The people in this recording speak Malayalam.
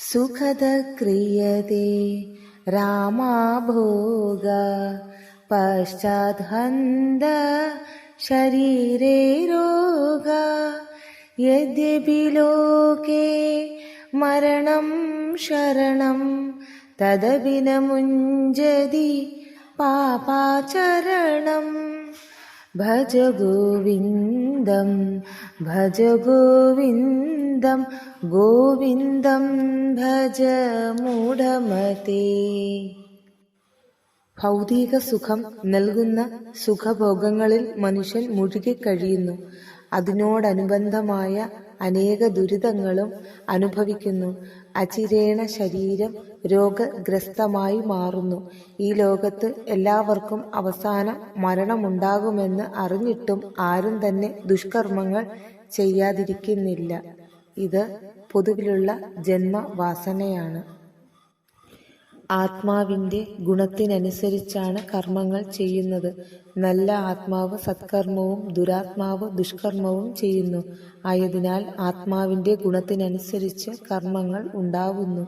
सुखद क्रियते रामा भोग पश्चाद्हन्द शरीरे रोग। यद्यपि लोके मरणं शरणं तदपि न मुञ्जति पापाचरणम्। ഭജ ഗോവിന്ദം ഭജ ഗോവിന്ദം ഗോവിന്ദം ഭജ മൂഢമതേ. ഭൗതിക സുഖം നൽകുന്ന സുഖഭോഗങ്ങളിൽ മനുഷ്യൻ മുഴുകിക്കഴിയുന്നു അതിനോടനുബന്ധമായ അനേക ദുരിതങ്ങളും അനുഭവിക്കുന്നു. അചിരേണ ശരീരം രോഗഗ്രസ്തമായി മാറുന്നു. ഈ ലോകത്ത് എല്ലാവർക്കും അവസാന മരണമുണ്ടാകുമെന്ന് അറിഞ്ഞിട്ടും ആരും തന്നെ ദുഷ്കർമ്മങ്ങൾ ചെയ്യാതിരിക്കുന്നില്ല. ഇത് പൊതുവിലുള്ള ജന്മവാസനയാണ്. ആത്മാവിന്റെ ഗുണത്തിനനുസരിച്ചാണ് കർമ്മങ്ങൾ ചെയ്യുന്നത്. നല്ല ആത്മാവ് സത്കർമ്മവും ദുരാത്മാവ് ദുഷ്കർമ്മവും ചെയ്യുന്നു. ആയതിനാൽ ആത്മാവിന്റെ ഗുണത്തിനനുസരിച്ച് കർമ്മങ്ങൾ ഉണ്ടാവുന്നു.